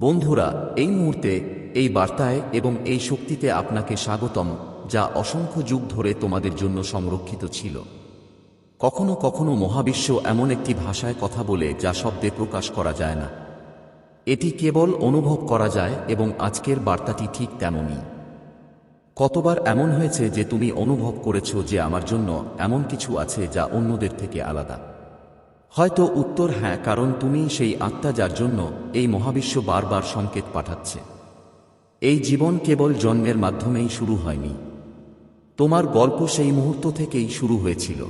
বন্ধুরা, এই মুহূর্তে এই বার্তায় এবং এই শক্তিতে আপনাকে স্বাগতম, যা অসংখ্য যুগ ধরে তোমাদের জন্য সংরক্ষিত ছিল। কখনো কখনো মহাবিশ্ব এমন একটি ভাষায় কথা বলে যা শব্দে প্রকাশ করা যায় না। এটি কেবল অনুভব করা যায় এবং আজকের বার্তাটি ঠিক তেমনই। কতবার এমন হয়েছে যে তুমি অনুভব করেছ যে আমার জন্য এমন কিছু আছে যা অন্যদের থেকে আলাদা? হয়তো উত্তর হ্যাঁ কারণ তুমি সেই আত্মা যার জন্য এই মহাবিশ্ব বারবার সংকেত পাঠাচ্ছে। এই জীবন কেবল জন্মের মাধ্যমেই শুরু হয়নি। তোমার গল্প সেই মুহূর্ত থেকেই শুরু হয়েছিল।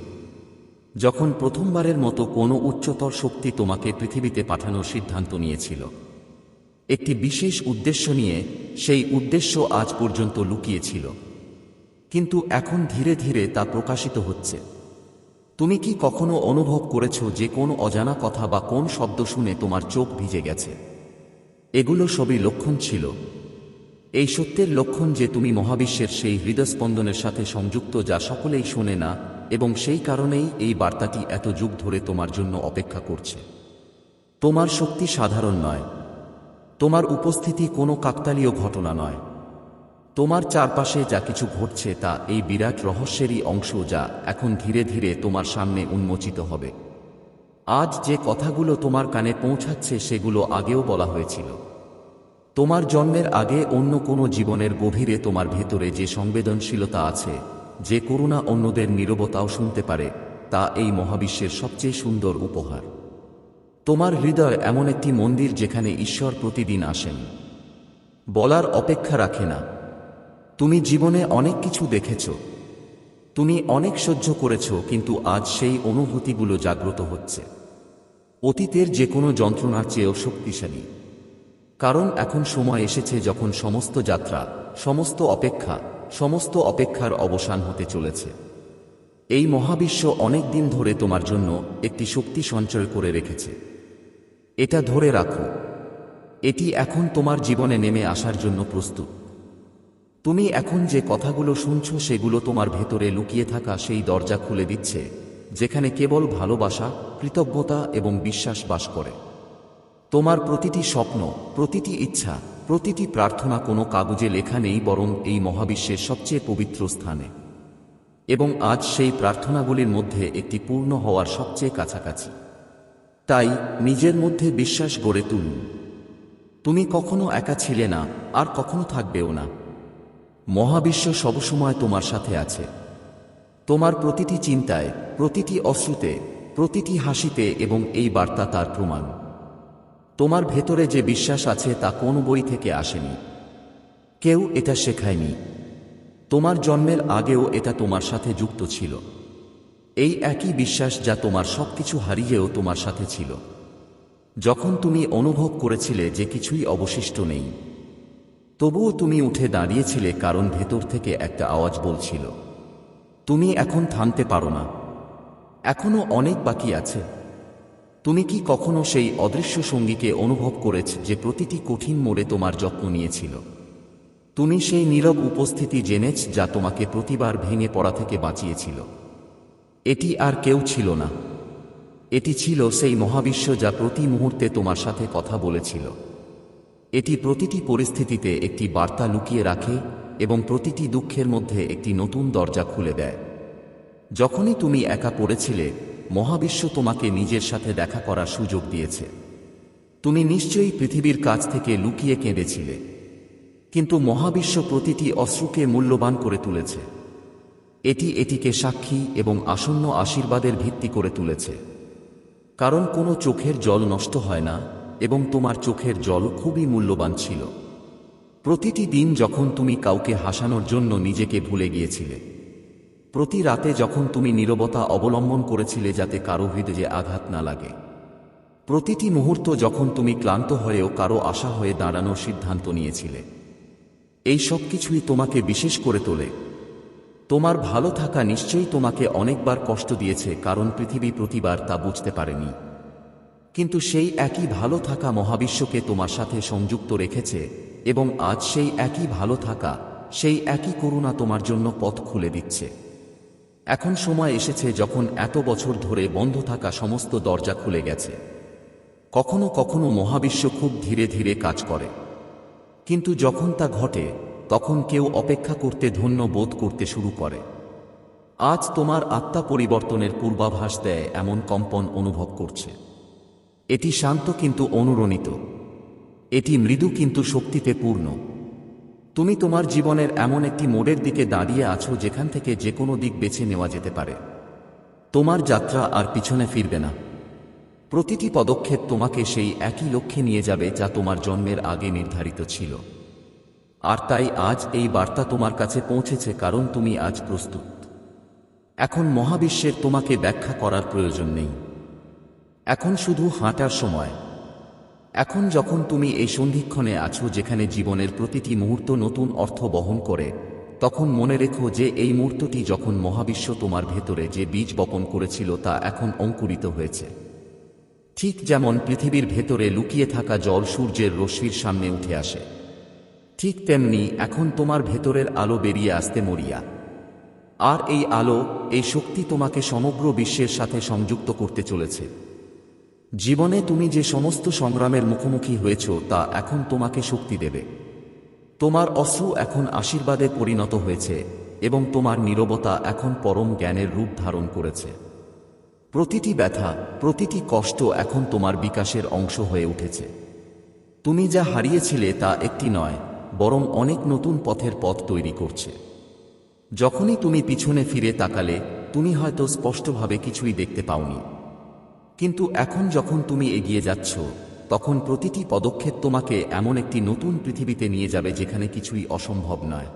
যখন প্রথমবারের মতো কোনো উচ্চতর শক্তি তোমাকে পৃথিবীতে পাঠানোর সিদ্ধান্ত নিয়েছিল। একটি বিশেষ উদ্দেশ্য নিয়ে সেই উদ্দেশ্য আজ পর্যন্ত লুকিয়েছিল। কিন্তু এখন ধীরে ধীরে তা প্রকাশিত হচ্ছে। তুমি কি কখনো অনুভব করেছ যে কোন অজানা কথা বা কোন শব্দ শুনে তোমার চোখ ভিজে গেছে? এগুলো সবই লক্ষণ ছিল। এই সত্যের লক্ষণ যে তুমি মহাবিশ্বের সেই হৃদস্পন্দনের সাথে সংযুক্ত যা সকলেই শোনে না, এবং সেই কারণেই এই বার্তাটি এত যুগ ধরে তোমার জন্য অপেক্ষা করছে। তোমার শক্তি সাধারণ নয়। তোমার উপস্থিতি কোনো কাকতালীয় ঘটনা নয়। তোমার চারপাশে যা কিছু ঘটছে তা এই বিরাট রহস্যেরই অংশ যা এখন ধীরে ধীরে তোমার সামনে উন্মোচিত হবে। আজ যে কথাগুলো তোমার কানে পৌঁছাচ্ছে সেগুলো আগেও বলা হয়েছিল। তোমার জন্মের আগে অন্য কোনো জীবনের গভীরে তোমার ভেতরে যে সংবেদনশীলতা আছে, যে করুণা অন্যদের নীরবতাও শুনতে পারে, তা এই মহাবিশ্বের সবচেয়ে সুন্দর উপহার। তোমার হৃদয় এমন একটি মন্দির যেখানে ঈশ্বর প্রতিদিন আসেন। বলার অপেক্ষা রাখে না। তুমি জীবনে অনেক কিছু দেখেছ। তুমি অনেক সহ্য করেছ, কিন্তু আজ সেই অনুভূতিগুলো জাগ্রত হচ্ছে। অতীতের যে কোনো যন্ত্রণার চেয়েও শক্তিশালী। কারণ এখন সময় এসেছে যখন সমস্ত যাত্রা, সমস্ত অপেক্ষা, সমস্ত অপেক্ষার অবসান হতে চলেছে। এই মহাবিশ্ব অনেক দিন ধরে তোমার জন্য একটি শক্তি সঞ্চয় করে রেখেছে। এটা ধরে রাখো। এটি এখন তোমার জীবনে নেমে আসার জন্য প্রস্তুত। তুমি এখন যে কথাগুলো শুনছ সেগুলো তোমার ভেতরে লুকিয়ে থাকা সেই দরজা খুলে দিচ্ছে, যেখানে কেবল ভালোবাসা, কৃতজ্ঞতা এবং বিশ্বাস বাস করে। তোমার প্রতিটি স্বপ্ন, প্রতিটি ইচ্ছা, প্রতিটি প্রার্থনা কোনো কাগজে লেখা নেই বরং এই মহাবিশ্বের সবচেয়ে পবিত্র স্থানে। এবং আজ সেই প্রার্থনাগুলির মধ্যে একটি পূর্ণ হওয়ার সবচেয়ে কাছাকাছি। তাই নিজের মধ্যে বিশ্বাস গড়ে তুলুন। তুমি কখনো একা ছিলে না, আর কখনো থাকবেও না। মহাবিশ্ব সবসময় তোমার সাথে আছে। তোমার প্রতিটি চিন্তায়, প্রতিটি অশ্রুতে, প্রতিটি হাসিতে এবং এই বার্তা তার প্রমাণ। তোমার ভেতরে যে বিশ্বাস আছে তা কোন বই থেকে আসেনি। কেউ এটা শেখায়নি। তোমার জন্মের আগেও এটা তোমার সাথে যুক্ত ছিল। এই একই বিশ্বাস যা তোমার সবকিছু হারিয়েও তোমার সাথে ছিল। যখন তুমি অনুভব করেছিলে যে কিছুই অবশিষ্ট নেই তবুও তুমি উঠে দাঁড়িয়েছিলে কারণ ভেতর থেকে একটা আওয়াজ বলছিল, তুমি এখন থামতে পারো না। এখনও অনেক বাকি আছে। তুমি কি কখনো সেই অদৃশ্য সঙ্গীকে অনুভব করেছ যে প্রতিটি কঠিন মোড়ে তোমার যত্ন নিয়েছিল? তুমি সেই নীরব উপস্থিতি জেনেছ যা তোমাকে প্রতিবার ভেঙে পড়া থেকে বাঁচিয়েছিল। এটি আর কেউ ছিল না। এটি ছিল সেই মহাবিশ্ব যা প্রতি মুহূর্তে তোমার সাথে কথা বলেছিল। এটি প্রতিটি পরিস্থিতিতে একটি বার্তা লুকিয়ে রাখে এবং প্রতিটি দুঃখের মধ্যে একটি নতুন দরজা খুলে দেয়। যখনই তুমি একা পড়েছিলে, মহাবিশ্ব তোমাকে নিজের সাথে দেখা করার সুযোগ দিয়েছে। তুমি নিশ্চয়ই পৃথিবীর কাছ থেকে লুকিয়ে কেঁদেছিলে। কিন্তু মহাবিশ্ব প্রতিটি অশ্রুকে মূল্যবান করে তুলেছে। এটি এটিকে সাক্ষী এবং আসন্ন আশীর্বাদের ভিত্তি করে তুলেছে। কারণ কোনো চোখের জল নষ্ট হয় না এবং তোমার চোখের জল খুবই মূল্যবান ছিল। প্রতিটি দিন যখন তুমি কাউকে হাসানোর জন্য নিজেকে ভুলে গিয়েছিলে, প্রতি রাতে যখন তুমি নীরবতা অবলম্বন করেছিলে যাতে কারও হৃদয়ে আঘাত না লাগে, প্রতিটি মুহূর্ত যখন তুমি ক্লান্ত হয়েও কারও আশা হয়ে দাঁড়ানোর সিদ্ধান্ত নিয়েছিলে, এই সব কিছুই তোমাকে বিশেষ করে তোলে। তোমার ভালো থাকা নিশ্চয়ই তোমাকে অনেকবার কষ্ট দিয়েছে, কারণ পৃথিবী প্রতিবার তা বুঝতে পারেনি। কিন্তু সেই একই ভালো থাকা মহাবিশ্বকে তোমার সাথে সংযুক্ত রেখেছে, এবং আজ সেই একই ভালো থাকা, সেই একই করুণা তোমার জন্য পথ খুলে দিচ্ছে। এখন সময় এসেছে যখন এত বছর ধরে বন্ধ থাকা সমস্ত দরজা খুলে গেছে। কখনো কখনো মহাবিশ্ব খুব ধীরে ধীরে কাজ করে। কিন্তু যখন তা ঘটে, তখন কেউ অপেক্ষা করতে ধন্য বোধ করতে শুরু করে। আজ তোমার আত্মা পরিবর্তনের পূর্বাভাস দেয় এমন কম্পন অনুভব করছে। এটি শান্ত কিন্তু অনুরণিত। এটি মৃদু কিন্তু শক্তিতে পূর্ণ। তুমি তোমার জীবনের এমন একটি মোড়ের দিকে দাঁড়িয়ে আছো যেখান থেকে যে কোনো দিক বেছে নেওয়া যেতে পারে। তোমার যাত্রা আর পিছনে ফিরবে না। প্রতিটি পদক্ষেপ তোমাকে সেই একই লক্ষ্যে নিয়ে যাবে যা তোমার জন্মের আগে নির্ধারিত ছিল। আর তাই আজ এই বার্তা তোমার কাছে পৌঁছেছে কারণ তুমি আজ প্রস্তুত। এখন মহাবিশ্বের তোমাকে ব্যাখ্যা করার প্রয়োজন নেই। এখন শুধু হাঁটার সময়। এখন যখন তুমি এই সন্ধিক্ষণে আছো যেখানে জীবনের প্রতিটি মুহূর্ত নতুন অর্থ বহন করে, তখন মনে রেখো যে এই মুহূর্তটি যখন মহাবিশ্ব তোমার ভেতরে যে বীজ বপন করেছিল তা এখন অঙ্কুরিত হয়েছে। ঠিক যেমন পৃথিবীর ভেতরে লুকিয়ে থাকা জল সূর্যের রশ্মির সামনে উঠে আসে। ঠিক তেমনি এখন তোমার ভেতরের আলো বেরিয়ে আসতে মরিয়া। আর এই আলো, এই শক্তি তোমাকে সমগ্র বিশ্বের সাথে সংযুক্ত করতে চলেছে। জীবনে তুমি যে সমস্ত সংগ্রামের মুখোমুখি হয়েছ, তা এখন তোমাকে শক্তি দেবে। তোমার অশ্রু এখন আশীর্বাদে পরিণত হয়েছে, এবং তোমার নীরবতা এখন পরম জ্ঞানের রূপ ধারণ করেছে। প্রতিটি ব্যথা, প্রতিটি কষ্ট এখন তোমার বিকাশের অংশ হয়ে উঠেছে। তুমি যা হারিয়েছিলে তা একটি নয়, বরং অনেক নতুন পথের পথ তৈরি করছে। যখনই তুমি পিছনে ফিরে তাকালে, তুমি হয়তো স্পষ্টভাবে কিছুই দেখতে পাওনি। কিন্তু এখন যখন তুমি এগিয়ে যাচ্ছ, তখন প্রতিটি পদক্ষেপ তোমাকে এমন একটি নতুন পৃথিবীতে নিয়ে যাবে যেখানে কিছুই অসম্ভব নয়।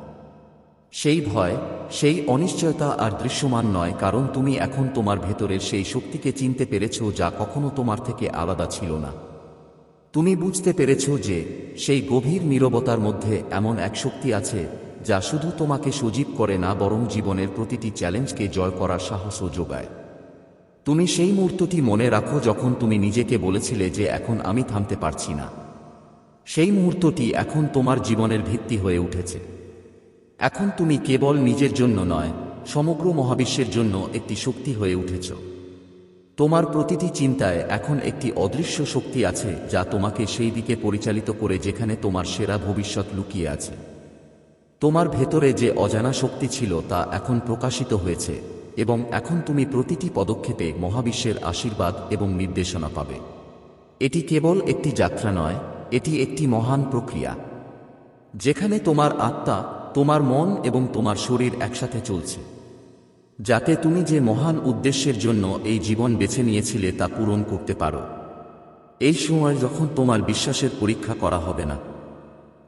সেই ভয়, সেই অনিশ্চয়তা আর দৃশ্যমান নয়, কারণ তুমি এখন তোমার ভেতরের সেই শক্তিকে চিনতে পেরেছ যা কখনো তোমার থেকে আলাদা ছিল না। তুমি বুঝতে পেরেছ যে সেই গভীর নীরবতার মধ্যে এমন এক শক্তি আছে যা শুধু তোমাকে সজীব করে না, বরং জীবনের প্রতিটি চ্যালেঞ্জকে জয় করার সাহসও যোগায়। তুমি সেই মুহূর্তটি মনে রাখো যখন তুমি নিজেকে বলেছিলে যে এখন আমি থামতে পারছি না। সেই মুহূর্তটি এখন তোমার জীবনের ভিত্তি হয়ে উঠেছে। এখন তুমি কেবল নিজের জন্য নয়, সমগ্র মহাবিশ্বের জন্য একটি শক্তি হয়ে উঠেছ। তোমার প্রতিটি চিন্তায় এখন একটি অদৃশ্য শক্তি আছে যা তোমাকে সেই দিকে পরিচালিত করে যেখানে তোমার সেরা ভবিষ্যৎ লুকিয়ে আছে। তোমার ভেতরে যে অজানা শক্তি ছিল তা এখন প্রকাশিত হয়েছে। এবং এখন তুমি প্রতিটি পদক্ষেপে মহাবিশ্বের আশীর্বাদ এবং নির্দেশনা পাবে। এটি কেবল একটি যাত্রা নয়, এটি একটি মহান প্রক্রিয়া। যেখানে তোমার আত্মা, তোমার মন এবং তোমার শরীর একসাথে চলছে। যাতে তুমি যে মহান উদ্দেশ্যের জন্য এই জীবন বেছে নিয়েছিলে তা পূরণ করতে পারো। এই সময় যখন তোমার বিশ্বাসের পরীক্ষা করা হবে না।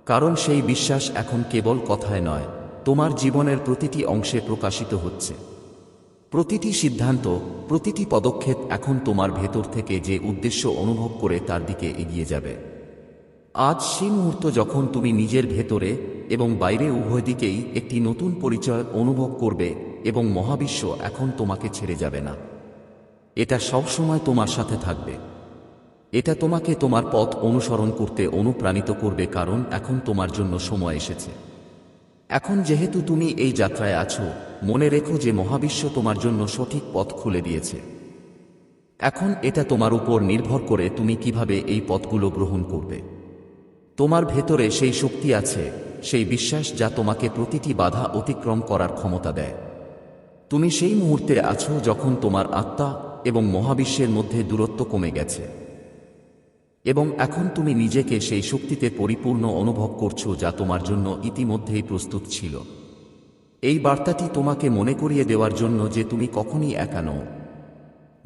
কারণ সেই বিশ্বাস এখন কেবল কথায় নয়, তোমার জীবনের প্রতিটি অংশে প্রকাশিত হচ্ছে। প্রতিটি সিদ্ধান্ত, প্রতিটি পদক্ষেপ এখন তোমার ভেতর থেকে যে উদ্দেশ্য অনুভব করে তার দিকে এগিয়ে যাবে। আজ সেই মুহূর্ত যখন তুমি নিজের ভেতরে এবং বাইরে উভয় দিকেই একটি নতুন পরিচয় অনুভব করবে এবং মহাবিশ্ব এখন তোমাকে ছেড়ে যাবে না। এটা সবসময় তোমার সাথে থাকবে। এটা তোমাকে তোমার পথ অনুসরণ করতে অনুপ্রাণিত করবে কারণ এখন তোমার জন্য সময় এসেছে। এখন যেহেতু তুমি এই যাত্রায় আছো মনে রেখো যে মহাবিশ্ব তোমার জন্য সঠিক পথ খুলে দিয়েছে। এখন এটা তোমার উপর নির্ভর করে তুমি কীভাবে এই পথগুলো গ্রহণ করবে। তোমার ভেতরে সেই শক্তি আছে, সেই বিশ্বাস যা তোমাকে প্রতিটি বাধা অতিক্রম করার ক্ষমতা দেয়। তুমি সেই মুহূর্তে আছো যখন তোমার আত্মা এবং মহাবিশ্বের মধ্যে দূরত্ব কমে গেছে। এবং এখন তুমি নিজেকে সেই শক্তিতে পরিপূর্ণ অনুভব করছ যা তোমার জন্য ইতিমধ্যেই প্রস্তুত ছিল। এই বার্তাটি তোমাকে মনে করিয়ে দেওয়ার জন্য যে তুমি কখনই একা নও।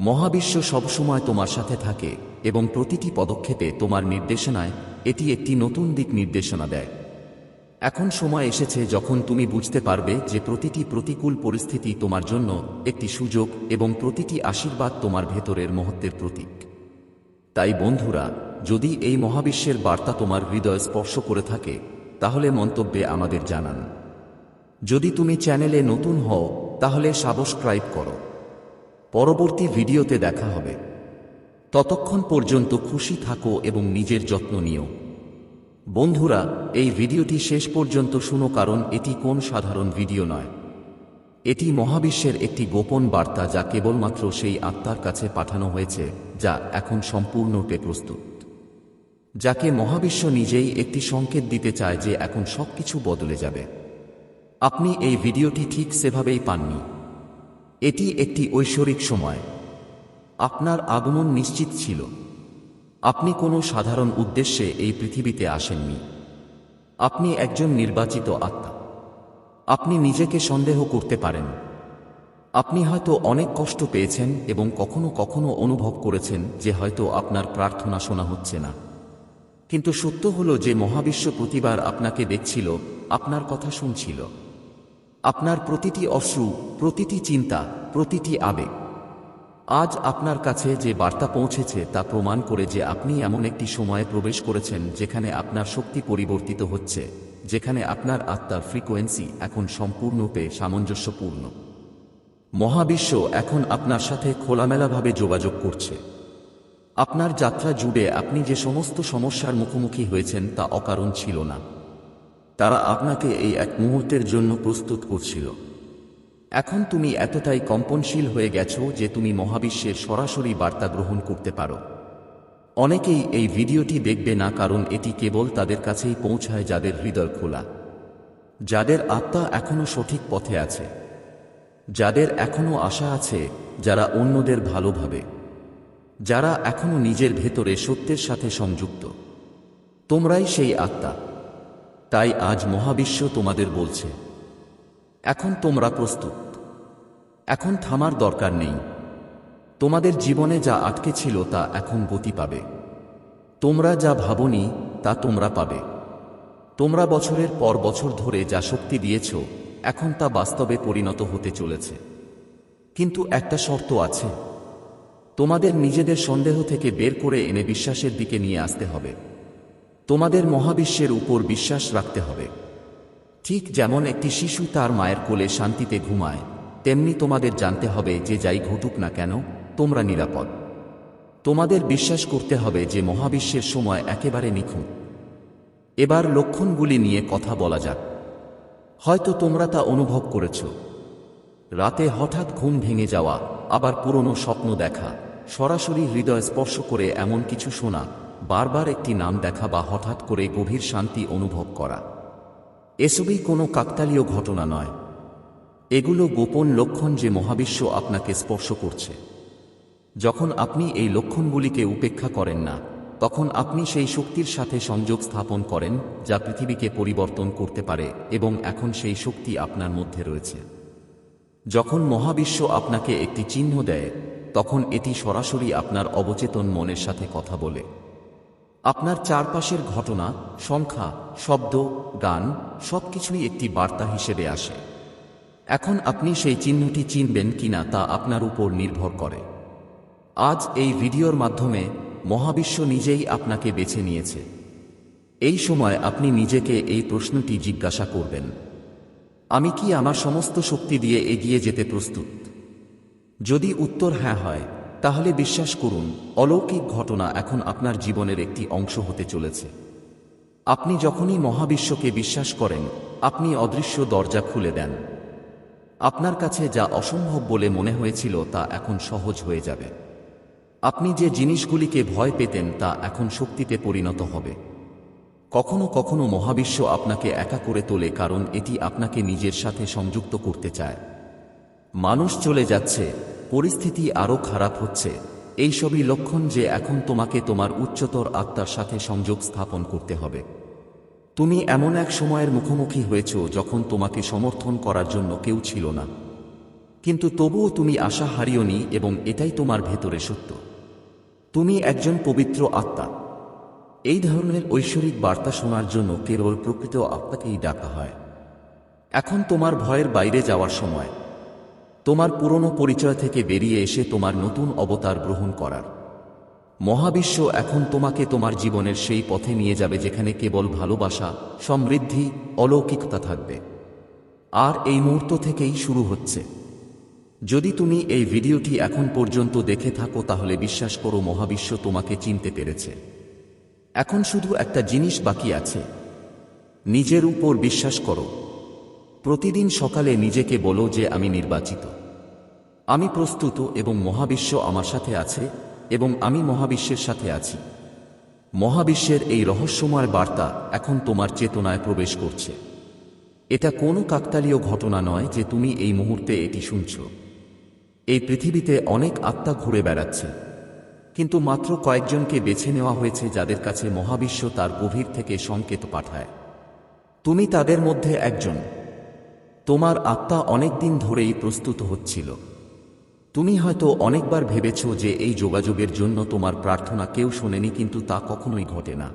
মহাবিশ্ব সবসময় তোমার সাথে থাকে এবং প্রতিটি পদক্ষেপে তোমার নির্দেশনায় এটি একটি নতুন দিক নির্দেশনা দেয়। এখন সময় এসেছে যখন তুমি বুঝতে পারবে যে প্রতিটি প্রতিকূল পরিস্থিতি তোমার জন্য একটি সুযোগ এবং প্রতিটি আশীর্বাদ তোমার ভেতরের মহত্বের প্রতীক। তাই বন্ধুরা, যদি এই মহাবিশ্বের বার্তা তোমার হৃদয় স্পর্শ করে থাকে, তাহলে মন্তব্যে আমাদের জানান। যদি তুমি চ্যানেলে নতুন হও, তাহলে সাবস্ক্রাইব করো। পরবর্তী ভিডিওতে দেখা হবে। ততক্ষণ পর্যন্ত খুশি থাকো এবং নিজের যত্ন নিও। বন্ধুরা, এই ভিডিওটি শেষ পর্যন্ত শুনো কারণ এটি কোন সাধারণ ভিডিও নয়। এটি মহাবিশ্বের একটি গোপন বার্তা যা কেবলমাত্র সেই আত্মার কাছে পাঠানো হয়েছে, যা এখন সম্পূর্ণরূপে প্রস্তুত। যাকে মহাবিশ্ব নিজেই একটি সংকেত দিতে চায় যে এখন সবকিছু বদলে যাবে। আপনি এই ভিডিওটি ঠিক সেভাবেই পাননি। এটি একটি ঐশ্বরিক সময়। আপনার আগমন নিশ্চিত ছিল। আপনি কোনো সাধারণ উদ্দেশ্যে এই পৃথিবীতে আসেননি। আপনি একজন নির্বাচিত আত্মা। আপনি নিজেকে সন্দেহ করতে পারেন। আপনি হয়তো অনেক কষ্ট পেয়েছেন এবং কখনো কখনো অনুভব করেছেন যে হয়তো আপনার প্রার্থনা শোনা হচ্ছে না। কিন্তু সত্য হল যে মহাবিশ্ব প্রতিবার আপনাকে দেখছিল, আপনার কথা শুনছিল। আপনার প্রতিটি অশ্রু, প্রতিটি চিন্তা, প্রতিটি আবেগ। আজ আপনার কাছে যে বার্তা পৌঁছেছে তা প্রমাণ করে যে আপনি এমন একটি সময়ে প্রবেশ করেছেন যেখানে আপনার শক্তি পরিবর্তিত হচ্ছে, যেখানে আপনার আত্মার ফ্রিকোয়েন্সি এখন সম্পূর্ণরূপে সামঞ্জস্যপূর্ণ। মহাবিশ্ব এখন আপনার সাথে খোলামেলাভাবে যোগাযোগ করছে। আপনার যাত্রা জুড়ে আপনি যে সমস্ত সমস্যার মুখোমুখি হয়েছেন তা অকারণ ছিল না। তারা আপনাকে এই এক মুহূর্তের জন্য প্রস্তুত করছিল। এখন তুমি এতটাই কম্পনশীল হয়ে গেছো যে তুমি মহাবিশ্বের সরাসরি বার্তা গ্রহণ করতে পারো। অনেকেই এই ভিডিওটি দেখবে না কারণ এটি কেবল তাদের কাছেই পৌঁছায় যাদের হৃদয় খোলা। যাদের আত্মা এখনও সঠিক পথে আছে। যাদের এখনও আশা আছে, যারা অন্যদের ভালোভাবে যারা এখনও নিজের ভেতরে সত্যের সাথে সংযুক্ত। তোমরাই সেই আত্মা। তাই আজ মহাবিশ্ব তোমাদের বলছে, এখন তোমরা প্রস্তুত। এখন থামার দরকার নেই। তোমাদের জীবনে যা আটকে ছিল তা এখন গতি পাবে। তোমরা যা ভাবনি, তা তোমরা পাবে। তোমরা বছরের পর বছর ধরে যা শক্তি দিয়েছ, এখন তা বাস্তবে পরিণত হতে চলেছে। কিন্তু একটা শর্ত আছে। তোমাদের নিজেদের সন্দেহ থেকে বের করে এনে বিশ্বাসের দিকে নিয়ে আসতে হবে। তোমাদের মহাবিশ্বের উপর বিশ্বাস রাখতে হবে। ঠিক যেমন একটি শিশু তার মায়ের কোলে শান্তিতে ঘুমায়, তেমনি তোমাদের জানতে হবে যে যাই ঘটুক না কেন, তোমরা নিরাপদ। তোমাদের বিশ্বাস করতে হবে যে মহাবিশ্বের সময় একেবারে নিখুঁত। এবার লক্ষণগুলি নিয়ে কথা বলা যাক। হয়তো তোমরা তা অনুভব করেছ। রাতে হঠাৎ ঘুম ভেঙে যাওয়া, আবার পুরনো স্বপ্ন দেখা, সরাসরি হৃদয় স্পর্শ করে এমন কিছু শোনা বারবার একটি নাম দেখা বা হঠাৎ করে গভীর শান্তি অনুভব করা। এসবই কোনো কাকতালীয় ঘটনা নয়। এগুলো গোপন লক্ষণ যে মহাবিশ্ব আপনাকে স্পর্শ করছে। যখন আপনি এই লক্ষণগুলিকে উপেক্ষা করেন না, তখন আপনি সেই শক্তির সাথে সংযোগ স্থাপন করেন, যা পৃথিবীকে পরিবর্তন করতে পারে এবং এখন সেই শক্তি আপনার মধ্যে রয়েছে। যখন মহাবিশ্ব আপনাকে একটি চিহ্ন দেয়, তখন এটি সরাসরি আপনার অবচেতন মনের সাথে কথা বলে। আপনার চারপাশের ঘটনা, সংখ্যা, শব্দ, গান, সবকিছুই একটি বার্তা হিসেবে আসে। এখন আপনি সেই চিহ্নটি চিনবেন কিনা তা আপনার উপর নির্ভর করে। আজ এই ভিডিওর মাধ্যমে মহাবিশ্ব নিজেই আপনাকে বেছে নিয়েছে। এই সময় আপনি নিজেকে এই প্রশ্নটি জিজ্ঞাসা করবেন, আমি কি আমার সমস্ত শক্তি দিয়ে এগিয়ে যেতে প্রস্তুত? যদি উত্তর হ্যাঁ হয় তাহলে বিশ্বাস করুন, অলৌকিক ঘটনা এখন আপনার জীবনের একটি অংশ হতে চলেছে। আপনি যখনই মহাবিশ্বকে বিশ্বাস করেন, আপনি অদৃশ্য দরজা খুলে দেন। আপনার কাছে যা অসম্ভব বলে মনে হয়েছিল তা এখন সহজ হয়ে যাবে। আপনি যে জিনিসগুলিকে ভয় পেতেন তা এখন শক্তিতে পরিণত হবে। কখনো কখনো মহাবিশ্ব আপনাকে একা করে তোলে কারণ এটি আপনাকে নিজের সাথে সংযুক্ত করতে চায়। মানুষ চলে যাচ্ছে পরিস্থিতি আরও খারাপ হচ্ছে। এইসবই লক্ষণ যে এখন তোমাকে তোমার উচ্চতর আত্মার সাথে সংযোগ স্থাপন করতে হবে। তুমি এমন এক সময়ের মুখোমুখি হয়েছ যখন তোমাকে সমর্থন করার জন্য কেউ ছিল না। কিন্তু তবুও তুমি আশা হারিওনি এবং এটাই তোমার ভেতরে সত্য। তুমি একজন পবিত্র আত্মা। এই ধরনের ঐশ্বরিক বার্তা শোনার জন্য কেবল প্রকৃত আত্মাকেই ডাকা হয়। এখন তোমার ভয়ের বাইরে যাওয়ার সময়। তোমার পুরনো পরিচয় থেকে বেরিয়ে এসে তোমার নতুন অবতার গ্রহণ করার। মহাবিশ্ব এখন তোমাকে তোমার জীবনের সেই পথে নিয়ে যাবে যেখানে কেবল ভালোবাসা, সমৃদ্ধি, অলৌকিকতা থাকবে। আর এই মুহূর্ত থেকেই শুরু হচ্ছে। যদি তুমি এই ভিডিওটি এখন পর্যন্ত দেখে থাকো তাহলে বিশ্বাস করো মহাবিশ্ব তোমাকে চিনতে পেরেছে। এখন শুধু একটা জিনিস বাকি আছে। নিজের উপর বিশ্বাস করো। প্রতিদিন সকালে নিজেকে বলো যে আমি নির্বাচিত। আমি প্রস্তুত এবং মহাবিশ্ব আমার সাথে আছে এবং আমি মহাবিশ্বের সাথে আছি। মহাবিশ্বের এই রহস্যময় বার্তা এখন তোমার চেতনায় প্রবেশ করছে। এটা কোনো কাকতালীয় ঘটনা নয় যে তুমি এই মুহূর্তে এটি শুনছ। এই পৃথিবীতে অনেক আত্মা ঘুরে বেড়াচ্ছে। কিন্তু মাত্র কয়েকজনকে বেছে নেওয়া হয়েছে যাদের কাছে মহাবিশ্ব তার গভীর থেকে সংকেত পাঠায়। তুমি তাদের মধ্যে একজন। তোমার আত্মা অনেক দিন ধরেই প্রস্তুত হচ্ছিল। তুমি হয়তো অনেকবার ভেবেছ যে এই যোগাযোগের জন্য তোমার প্রার্থনা কেউ শোনেনি, কিন্তু তা কখনোই ঘটে না।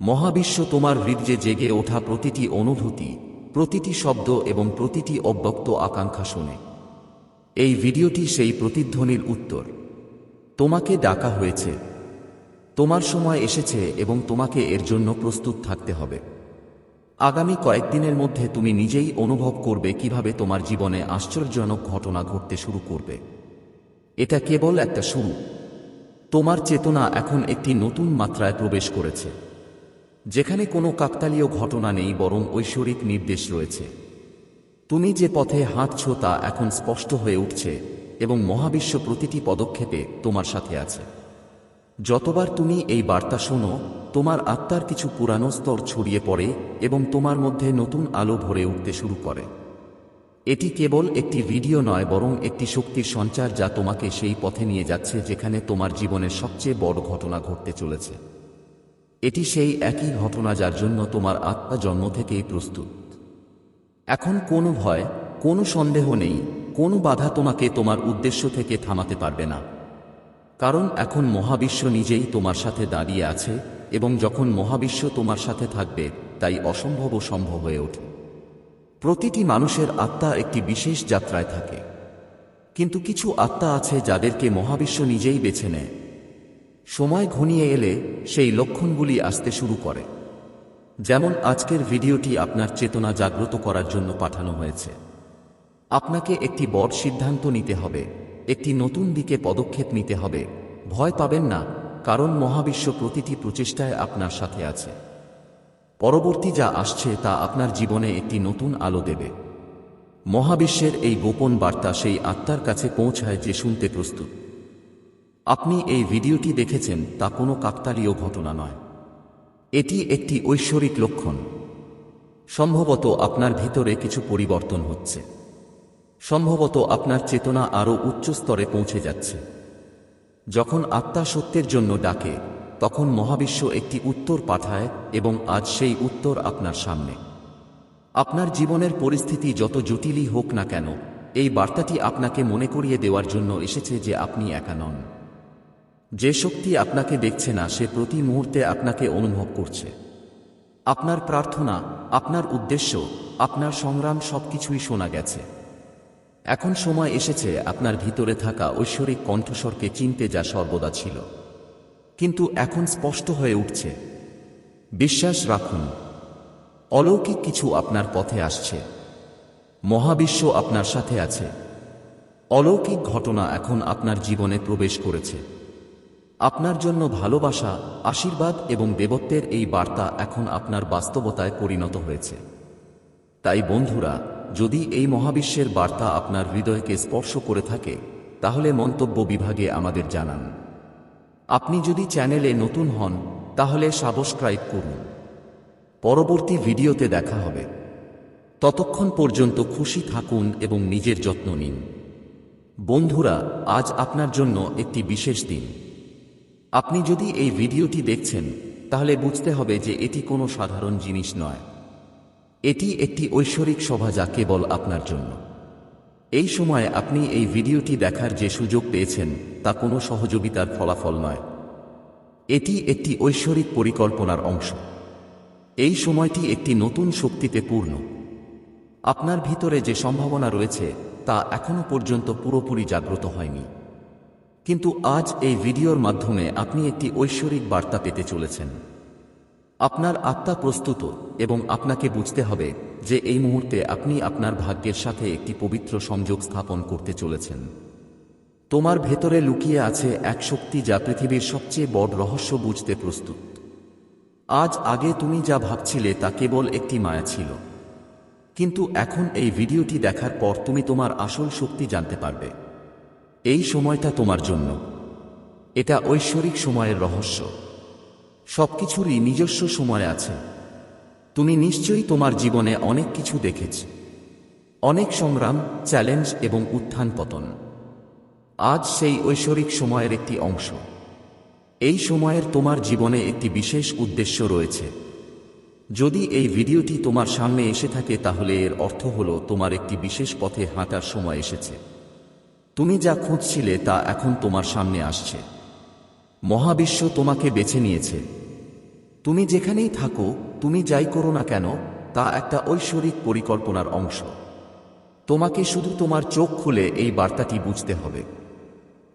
মহাবিশ্ব তোমার হৃদয়ে জেগে ওঠা প্রতিটি অনুভূতি, প্রতিটি শব্দ এবং প্রতিটি অব্যক্ত আকাঙ্ক্ষা শোনে। এই ভিডিওটি সেই প্রতিধ্বনির উত্তর। তোমাকে ডাকা হয়েছে। তোমার সময় এসেছে এবং তোমাকে এর জন্য প্রস্তুত থাকতে হবে। আগামী কয়েকদিনের মধ্যে তুমি নিজেই অনুভব করবে কীভাবে তোমার জীবনে আশ্চর্যজনক ঘটনা ঘটতে শুরু করবে। এটা কেবল একটা শুরু। তোমার চেতনা এখন একটি নতুন মাত্রায় প্রবেশ করেছে। যেখানে কোনো কাকতালীয় ঘটনা নেই, বরং ঐশ্বরিক নির্দেশ রয়েছে। তুমি যে পথে হাঁটছ তা এখন স্পষ্ট হয়ে উঠছে এবং মহাবিশ্ব প্রতিটি পদক্ষেপে তোমার সাথে আছে। যতবার তুমি এই বার্তা শোনো তোমার আত্মার কিছু পুরানো স্তর ছড়িয়ে পড়ে এবং তোমার মধ্যে নতুন আলো ভরে উঠতে শুরু করে। এটি কেবল একটি ভিডিও নয়, বরং একটি শক্তির সঞ্চার যা তোমাকে সেই পথে নিয়ে যাচ্ছে যেখানে তোমার জীবনের সবচেয়ে বড় ঘটনা ঘটতে চলেছে। এটি সেই একই ঘটনা যার জন্য তোমার আত্মা জন্ম থেকেই প্রস্তুত। এখন কোনো ভয়, কোনো সন্দেহ নেই, কোনো বাধা তোমাকে তোমার উদ্দেশ্য থেকে থামাতে পারবে না। কারণ এখন মহাবিশ্ব নিজেই তোমার সাথে দাঁড়িয়ে আছে এবং যখন মহাবিশ্ব তোমার সাথে থাকবে, তাই অসম্ভবও সম্ভব হয়ে ওঠে। প্রতিটি মানুষের আত্মা একটি বিশেষ যাত্রায় থাকে। কিন্তু কিছু আত্মা আছে যাদেরকে মহাবিশ্ব নিজেই বেছে নেয়। সময় ঘনিয়ে এলে সেই লক্ষণগুলি আসতে শুরু করে। যেমন আজকের ভিডিওটি আপনার চেতনা জাগ্রত করার জন্য পাঠানো হয়েছে। আপনাকে একটি বড় সিদ্ধান্ত নিতে হবে, একটি নতুন দিকে পদক্ষেপ নিতে হবে। ভয় পাবেন না কারণ মহাবিশ্ব প্রতিটি প্রচেষ্টায় আপনার সাথে আছে। পরবর্তী যা আসছে তা আপনার জীবনে একটি নতুন আলো দেবে। মহাবিশ্বের এই গোপন বার্তা সেই আত্মার কাছে পৌঁছায় যে শুনতে প্রস্তুত। আপনি এই ভিডিওটি দেখেছেন তা কোনো কাকতালীয় ঘটনা নয়। এটি একটি ঐশ্বরিক লক্ষণ। সম্ভবত আপনার ভিতরে কিছু পরিবর্তন হচ্ছে। সম্ভবত আপনার চেতনা আরও উচ্চ স্তরে পৌঁছে যাচ্ছে। যখন আত্মা সত্যের জন্য ডাকে, তখন মহাবিশ্ব একটি উত্তর পাঠায় এবং আজ সেই উত্তর আপনার সামনে। আপনার জীবনের পরিস্থিতি যত জটিলই হোক না কেন, এই বার্তাটি আপনাকে মনে করিয়ে দেওয়ার জন্য এসেছে যে আপনি একা নন। যে শক্তি আপনাকে দেখছে না, সে প্রতি মুহূর্তে আপনাকে অনুভব করছে। আপনার প্রার্থনা, আপনার উদ্দেশ্য, আপনার সংগ্রাম সবকিছুই শোনা গেছে। এখন সময় এসেছে আপনার ভিতরে থাকা ঐশ্বরিক কণ্ঠস্বরকে চিনতে যা সর্বদা ছিল। কিন্তু এখন স্পষ্ট হয়ে উঠছে। বিশ্বাস রাখুন, অলৌকিক কিছু আপনার পথে আসছে। মহাবিশ্ব আপনার সাথে আছে। অলৌকিক ঘটনা এখন আপনার জীবনে প্রবেশ করেছে। আপনার জন্য ভালোবাসা, আশীর্বাদ এবং দেবত্বের এই বার্তা এখন আপনার বাস্তবতায় পরিণত হয়েছে। তাই বন্ধুরা যদি এই মহাবিশ্বের বার্তা আপনার হৃদয়কে স্পর্শ করে থাকে, তাহলে মন্তব্য বিভাগে আমাদের জানান। আপনি যদি চ্যানেলে নতুন হন, তাহলে সাবস্ক্রাইব করুন। পরবর্তী ভিডিওতে দেখা হবে। ততক্ষণ পর্যন্ত খুশি থাকুন এবং নিজের যত্ন নিন। বন্ধুরা, আজ আপনার জন্য একটি বিশেষ দিন। আপনি যদি এই ভিডিওটি দেখছেন, তাহলে বুঝতে হবে যে এটি কোনো সাধারণ জিনিস নয়। এটি একটি ঐশ্বরিক সভা যা কেবল আপনার জন্য। এই সময় আপনি এই ভিডিওটি দেখার যে সুযোগ পেয়েছেন, তা কোনো সহযোগিতার ফলাফল নয়। এটি একটি ঐশ্বরিক পরিকল্পনার অংশ। এই সময়টি একটি নতুন শক্তিতে পূর্ণ। আপনার ভিতরে যে সম্ভাবনা রয়েছে, তা এখনও পর্যন্ত পুরোপুরি জাগ্রত হয়নি। কিন্তু আজ এই ভিডিওর মাধ্যমে আপনি একটি ঐশ্বরিক বার্তা পেতে চলেছেন। আপনার আত্মা প্রস্তুত এবং আপনাকে বুঝতে হবে যে এই মুহূর্তে আপনি আপনার ভাগ্যের সাথে একটি পবিত্র সংযোগ স্থাপন করতে চলেছেন। তোমার ভেতরে লুকিয়ে আছে এক শক্তি যা পৃথিবীর সবচেয়ে বড় রহস্য বুঝতে প্রস্তুত। আজ আগে তুমি যা ভাবছিলে তা কেবল একটি মায়া ছিল। কিন্তু এখন এই ভিডিওটি দেখার পর তুমি তোমার আসল শক্তি জানতে পারবে। এই সময়টা তোমার জন্য। এটা ঐশ্বরিক সময়ের রহস্য। সবকিছুরই নিজস্ব সময় আছে। তুমি নিশ্চয়ই তোমার জীবনে অনেক কিছু দেখেছ। অনেক সংগ্রাম, চ্যালেঞ্জ এবং উত্থান পতন। আজ সেই ঐশ্বরিক সময়ের একটি অংশ। এই সময়ের তোমার জীবনে একটি বিশেষ উদ্দেশ্য রয়েছে। যদি এই ভিডিওটি তোমার সামনে এসে থাকে তাহলে এর অর্থ হল তোমার একটি বিশেষ পথে হাঁটার সময় এসেছে। তুমি যা খুঁজছিলে তা এখন তোমার সামনে আসছে। মহাবিশ্ব তোমাকে বেছে নিয়েছে। তুমি যেখানেই থাকো, তুমি যাই করো না কেন, তা একটা ঐশ্বরিক পরিকল্পনার অংশ। তোমাকে শুধু তোমার চোখ খুলে এই বার্তাটি বুঝতে হবে।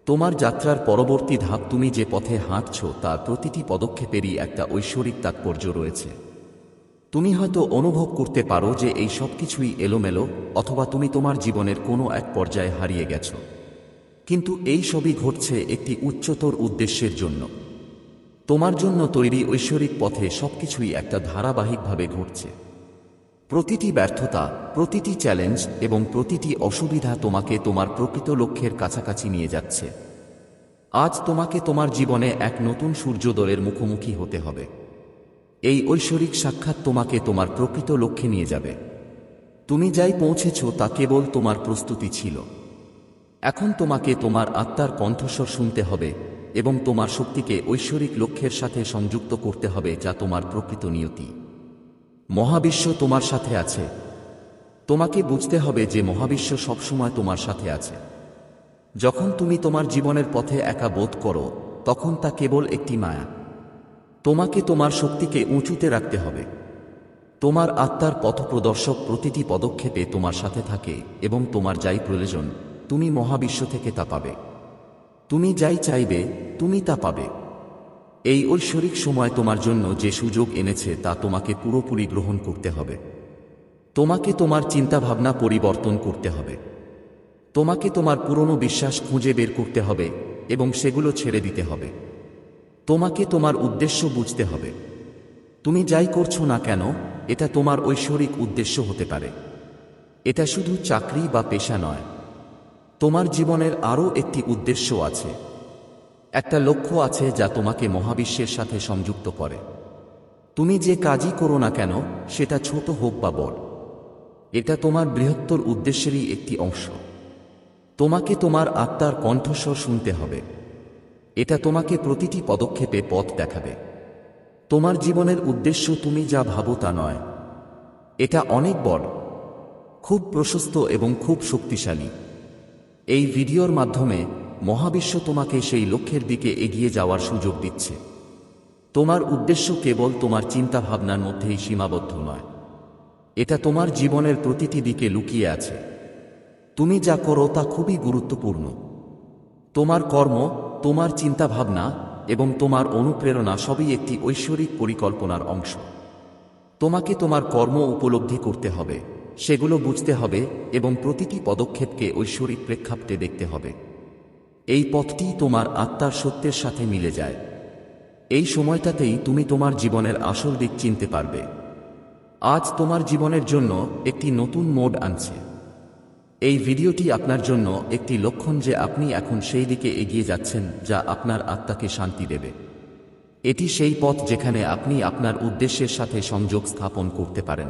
তোমার যাত্রার পরবর্তী ধাপ তুমি যে পথে হাঁটছ তার প্রতিটি পদক্ষেপেরই একটা ঐশ্বরিক তাৎপর্য রয়েছে। তুমি হয়তো অনুভব করতে পারো যে এই সব কিছুই এলোমেলো, অথবা তুমি তোমার জীবনের কোনো এক পর্যায়ে হারিয়ে গেছ। কিন্তু এই সবই ঘটছে একটি উচ্চতর উদ্দেশ্যের জন্য। তোমার জন্য তৈরি ঐশ্বরিক পথে সবকিছুই একটা ধারাবাহিকভাবে ঘটছে। প্রতিটি ব্যর্থতা, প্রতিটি চ্যালেঞ্জ এবং প্রতিটি অসুবিধা তোমাকে তোমার প্রকৃত লক্ষ্যের কাছাকাছি নিয়ে যাচ্ছে। আজ তোমাকে তোমার জীবনে এক নতুন সূর্যোদয়ের মুখোমুখি হতে হবে। এই ঐশ্বরিক সাক্ষাৎ তোমাকে তোমার প্রকৃত লক্ষ্যে নিয়ে যাবে। তুমি যাই পৌঁছেছ তা কেবল তোমার প্রস্তুতি ছিল। এখন তোমাকে তোমার আত্মার কণ্ঠস্বর শুনতে হবে এবং তোমার শক্তিকে ঐশ্বরিক লক্ষ্যের সাথে সংযুক্ত করতে হবে যা তোমার প্রকৃত নিয়তি। মহাবিশ্ব তোমার সাথে আছে। তোমাকে বুঝতে হবে যে মহাবিশ্ব সবসময় তোমার সাথে আছে। যখন তুমি তোমার জীবনের পথে একা বোধ করো, তখন তা কেবল একটি মায়া। তোমাকে তোমার শক্তিকে উঁচুতে রাখতে হবে। তোমার আত্মার পথপ্রদর্শক প্রতিটি পদক্ষেপে তোমার সাথে থাকে এবং তোমার যাই প্রয়োজন তুমি মহাবিশ্ব থেকে তা পাবে। তুমি যাই চাইবে, তুমি তা পাবে। এই ঐশ্বরিক সময় তোমার জন্য যে সুযোগ এনেছে তা তোমাকে পুরোপুরি গ্রহণ করতে হবে। তোমাকে তোমার চিন্তাভাবনা পরিবর্তন করতে হবে। তোমাকে তোমার পুরনো বিশ্বাস খুঁজে বের করতে হবে এবং সেগুলো ছেড়ে দিতে হবে। তোমাকে তোমার উদ্দেশ্য বুঝতে হবে। তুমি যাই করছ না কেন, এটা তোমার ঐশ্বরিক উদ্দেশ্য হতে পারে। এটা শুধু চাকরি বা পেশা নয়। তোমার জীবনের আরও একটি উদ্দেশ্য আছে। একটা লক্ষ্য আছে যা তোমাকে মহাবিশ্বের সাথে সংযুক্ত করে। তুমি যে কাজই করো না কেন, সেটা ছোট হোক বা বড়। এটা তোমার বৃহত্তর উদ্দেশ্যেরই একটি অংশ। তোমাকে তোমার আত্মার কণ্ঠস্বর শুনতে হবে। এটা তোমাকে প্রতিটি পদক্ষেপে পথ দেখাবে। তোমার জীবনের উদ্দেশ্য তুমি যা ভাবো তা নয়। এটা অনেক বড়, খুব প্রশস্ত এবং খুব শক্তিশালী। এই ভিডিওর মাধ্যমে মহাবিশ্ব তোমাকে সেই লক্ষ্যের দিকে এগিয়ে যাওয়ার সুযোগ দিচ্ছে। তোমার উদ্দেশ্য কেবল তোমার চিন্তাভাবনার মধ্যেই সীমাবদ্ধ নয়। এটা তোমার জীবনের প্রতিটি দিকে লুকিয়ে আছে। তুমি যা করো তা খুবই গুরুত্বপূর্ণ। তোমার কর্ম, তোমার চিন্তাভাবনা এবং তোমার অনুপ্রেরণা সবই একটি ঐশ্বরিক পরিকল্পনার অংশ। তোমাকে তোমার কর্ম উপলব্ধি করতে হবে। সেগুলো বুঝতে হবে এবং প্রতিটি পদক্ষেপকে ঐশ্বরিক প্রেক্ষাপটে দেখতে হবে। এই পথটি তোমার আত্মার সত্যের সাথে মিলে যায়। এই সময়টাতেই তুমি তোমার জীবনের আসল দিক চিনতে পারবে। আজ তোমার জীবনের জন্য একটি নতুন মোড আনছে। এই ভিডিওটি আপনার জন্য একটি লক্ষণ যে আপনি এখন সেই দিকে এগিয়ে যাচ্ছেন যা আপনার আত্মাকে শান্তি দেবে। এটি সেই পথ যেখানে আপনি আপনার উদ্দেশ্যের সাথে সংযোগ স্থাপন করতে পারেন।